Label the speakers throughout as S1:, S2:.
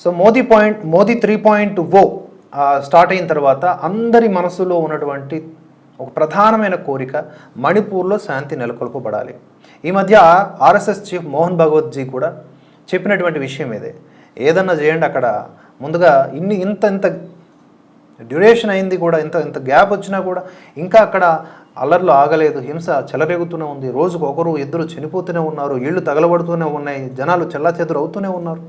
S1: So Modi point Modi three point O start అయిన తర్వాత అందరి మనసులో ఉన్నటువంటి ఒక ప్రధానమైన కోరిక మణిపూర్లో శాంతి నెలకొల్పబడాలి. ఈ మధ్య ఆర్ఎస్ఎస్ చీఫ్ మోహన్ భగవత్జీ కూడా చెప్పినటువంటి విషయం ఇదే. ఏదన్నా చేయండి అక్కడ. ముందుగా ఇన్ని ఇంత ఇంత డ్యూరేషన్ అయింది కూడా ఇంత ఇంత గ్యాప్ వచ్చినా కూడా ఇంకా అక్కడ అల్లర్లు ఆగలేదు. హింస చెలరేగుతూనే ఉంది. రోజుకు ఒకరు ఇద్దరు చనిపోతూనే ఉన్నారు. ఇళ్ళు తగలబడుతూనే ఉన్నాయి. జనాలు చెల్లాచెదురు అవుతూనే ఉన్నారు.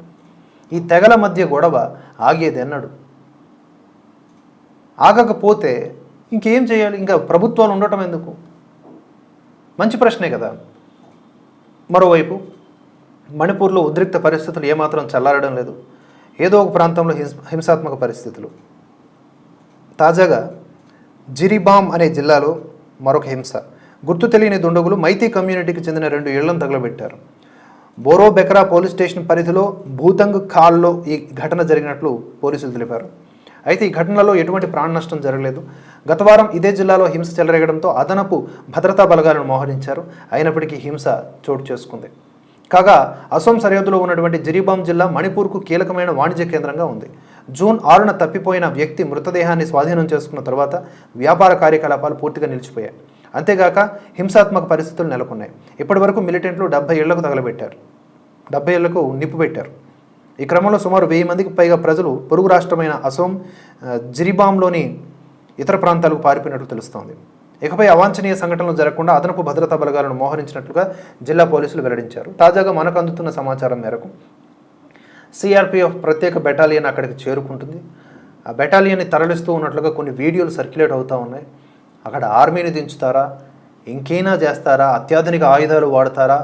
S1: ఈ తెగల మధ్య గొడవ ఆగేది అన్నాడు. ఆగకపోతే ఇంకేం చేయాలి? ఇంకా ప్రభుత్వాలు ఉండటం ఎందుకు? మంచి ప్రశ్నే కదా. మరోవైపు మణిపూర్లో ఉద్రిక్త పరిస్థితులు ఏమాత్రం చల్లారడం లేదు. ఏదో ఒక ప్రాంతంలో హింసాత్మక పరిస్థితులు. తాజాగా జిరిబామ్ అనే జిల్లాలో మరొక హింస. గుర్తు తెలియని దుండగులు మైతీ కమ్యూనిటీకి చెందిన రెండు ఇళ్ళను తగలబెట్టారు. బోరో బెకరా పోలీస్ స్టేషన్ పరిధిలో భూతంగ్ ఖాల్లో ఈ ఘటన జరిగినట్లు పోలీసులు తెలిపారు. అయితే ఈ ఘటనలో ఎటువంటి ప్రాణ నష్టం జరగలేదు. గత వారం ఇదే జిల్లాలో హింస చెలరేగడంతో అదనపు భద్రతా బలగాలను మోహరించారు. అయినప్పటికీ హింస చోటు చేసుకుంది. కాగా అసోం సరిహద్దులో ఉన్నటువంటి జిరిబామ్ జిల్లా మణిపూర్కు కీలకమైన వాణిజ్య కేంద్రంగా ఉంది. జూన్ ఆరున తప్పిపోయిన వ్యక్తి మృతదేహాన్ని స్వాధీనం చేసుకున్న తర్వాత వ్యాపార కార్యకలాపాలు పూర్తిగా నిలిచిపోయాయి. అంతేగాక హింసాత్మక పరిస్థితులు నెలకొన్నాయి. ఇప్పటి వరకు మిలిటెంట్లు డెబ్బై ఏళ్ళకు తగలబెట్టారు. డెబ్బై ఏళ్ళకు నిప్పు పెట్టారు. ఈ క్రమంలో సుమారు వెయ్యి మందికి పైగా ప్రజలు పొరుగు రాష్ట్రమైన అసోం జిరిబామ్లోని ఇతర ప్రాంతాలకు పారిపోయినట్లు తెలుస్తోంది. ఇకపై అవాంఛనీయ సంఘటనలు జరగకుండా అదనపు భద్రతా బలగాలను మోహరించినట్లుగా జిల్లా పోలీసులు వెల్లడించారు. తాజాగా మనకు అందుతున్న సమాచారం మేరకు సిఆర్పిఎఫ్ ప్రత్యేక బెటాలియన్ అక్కడికి చేరుకుంటుంది. ఆ బెటాలియన్ని తరలిస్తూ ఉన్నట్లుగా కొన్ని వీడియోలు సర్క్యులేట్ అవుతూ ఉన్నాయి. అక్కడ ఆర్మీని దించుతారా? ఇంకేనా చేస్తారా? అత్యాధునిక ఆయుధాలు వాడతారా?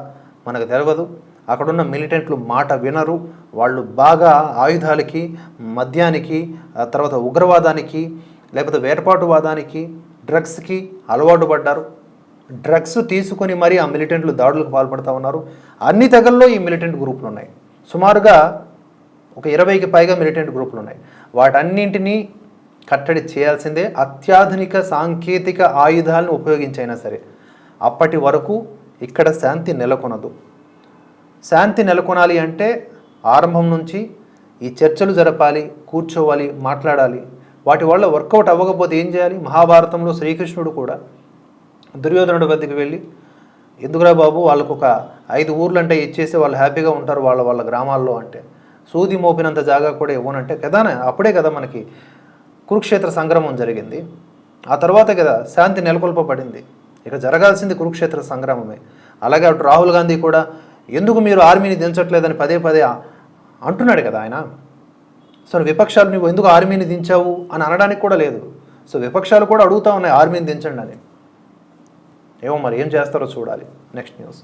S1: మనకు తెలియదు అక్కడున్న మిలిటెంట్లు మాట వినరు. వాళ్ళు బాగా ఆయుధాలకి మద్యానికి ఆ తర్వాత ఉగ్రవాదానికి లేకపోతే వేర్పాటువాదానికి డ్రగ్స్కి అలవాటు పడ్డారు. డ్రగ్స్ తీసుకొని మరీ ఆ మిలిటెంట్లు దాడులకు పాల్పడుతూ ఉన్నారు. అన్ని తెగల్లో ఈ మిలిటెంట్ గ్రూపులు ఉన్నాయి. సుమారుగా ఒక ఇరవైకి పైగా మిలిటెంట్ గ్రూపులు ఉన్నాయి. వాటన్నింటినీ కట్టడి చేయాల్సిందే అత్యాధునిక సాంకేతిక ఆయుధాలను ఉపయోగించైనా సరే. అప్పటి వరకు ఇక్కడ శాంతి నెలకొనదు. శాంతి నెలకొనాలి అంటే ఆరంభం నుంచి ఈ చర్చలు జరపాలి కూర్చోవాలి మాట్లాడాలి. వాటి వల్ల వర్కౌట్ అవ్వకపోతే ఏం చేయాలి? మహాభారతంలో శ్రీకృష్ణుడు కూడా దుర్యోధనుడి వద్దకు వెళ్ళి ఎందుకురా బాబు వాళ్ళకు ఒక ఐదు ఊర్లంటే ఇచ్చేసి వాళ్ళు హ్యాపీగా ఉంటారు వాళ్ళ వాళ్ళ గ్రామాల్లో అంటే. సూది మోపినంత జాగా కూడా ఇవ్వనంటే కదానే అప్పుడే కదా మనకి కురుక్షేత్ర సంగ్రామం జరిగింది. ఆ తర్వాత కదా శాంతి నెలకొల్పబడింది. ఇక జరగాల్సింది కురుక్షేత్ర సంగ్రామమే. అలాగే అటు రాహుల్ గాంధీ కూడా ఎందుకు మీరు ఆర్మీని దించట్లేదని పదే పదే అంటున్నాడు కదా ఆయన. సో విపక్షాలు నువ్వు ఎందుకు ఆర్మీని దించావు అని అనడానికి కూడా లేదు. సో విపక్షాలు కూడా అడుగుతా ఉన్నాయి ఆర్మీని దించండి అని. ఏమో మరి ఏం చేస్తారో చూడాలి. Next news.